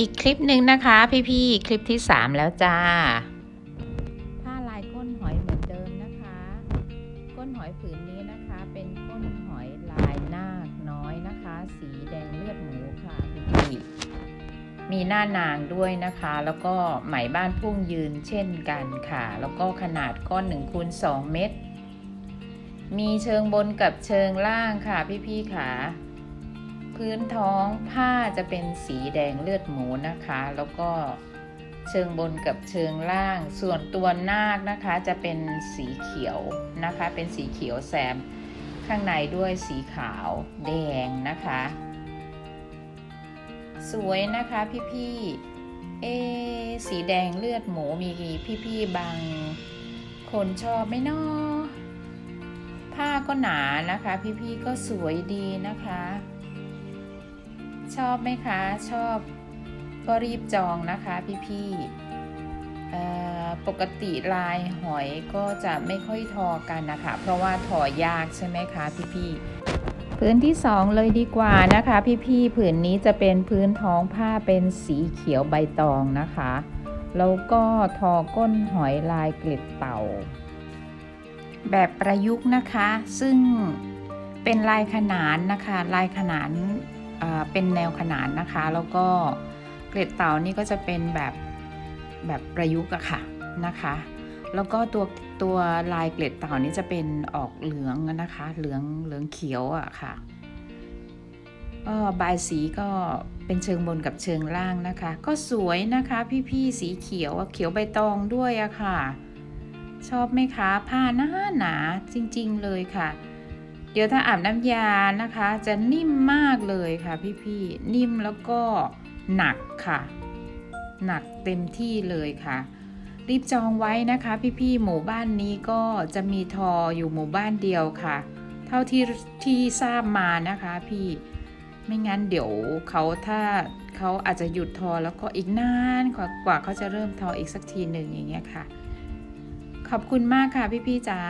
อีกคลิปหนึ่งนะคะพี่ๆคลิปที่ 3 แล้วจ้า ผ้าลายก้นหอยเหมือนเดิมนะคะ ก้นหอยผืนนี้นะคะ เป็นก้นหอยลายนาคน้อยนะคะ สีแดงเลือดหมูค่ะพี่ๆมีหน้านางด้วยนะคะ แล้วก็ไหมบ้านพุ่งยืนเช่นกันค่ะ แล้วก็ขนาดก้อน1คูณ2เมตร มีเชิงบนกับเชิงล่างค่ะพี่ๆค่ะ พื้นท้องผ้าจะเป็นสีแดงเลือดหมูนะคะ แล้วก็เชิงบนกับเชิงล่าง ส่วนตัวนาคนะคะจะเป็นสีเขียวนะคะ เป็นสีเขียวแซม ข้างในด้วยสีขาวแดงนะคะ สวยนะคะพี่ๆ เอ สีแดงเลือดหมูมีพี่ๆบางคนชอบไหมเนาะผ้าก็หนานะคะ พี่ๆก็สวยดีนะคะ ชอบไหมคะ ชอบก็รีบจองนะคะพี่ๆปกติลายหอยก็จะไม่ค่อยทอกันนะคะ เพราะว่าทอยากใช่ไหมคะพี่ๆพื้นที่สองเลยดีกว่านะคะ พี่ๆผืนนี้จะเป็นพื้นท้องผ้าเป็นสีเขียวใบตองนะคะ แล้วก็ทอก้นหอยลายเกล็ดเต่า แบบประยุกต์นะคะซึ่งเป็นลายขนานนะคะ ลายขนาน เป็นแนวขนานนะคะ แล้วก็เกล็ดเต่านี่ก็จะเป็นแบบแบบประยุกต์อะค่ะนะคะ แล้วก็ตัวตัวลายเกล็ดเต่านี่จะเป็นออกเหลืองนะคะ เหลืองเหลืองเขียวอะค่ะก็บายสีก็เป็นเชิงบนกับเชิงล่างนะคะ ก็สวยนะคะพี่ๆสีเขียวเขียวใบตองด้วยอะค่ะ ชอบไหมคะผ้าหนาหนาจริงๆเลยค่ะ เดี๋ยวถ้าอาบน้ำยานะคะ จะนิ่มมากเลยค่ะพี่ๆนิ่มแล้วก็หนักค่ะ หนักเต็มที่เลยค่ะ รีบจองไว้นะคะ พี่ๆหมู่บ้านนี้ก็จะมีทออยู่หมู่บ้านเดียวค่ะ เท่าที่ที่ทราบมานะคะพี่ไม่งั้นเดี๋ยวเขาถ้าเขาอาจจะหยุดทอแล้วก็อีกนานกว่ากว่าเขาจะเริ่มทออีกสักทีหนึ่งอย่างเงี้ยค่ะ ขอบคุณมากค่ะพี่ๆจ๋า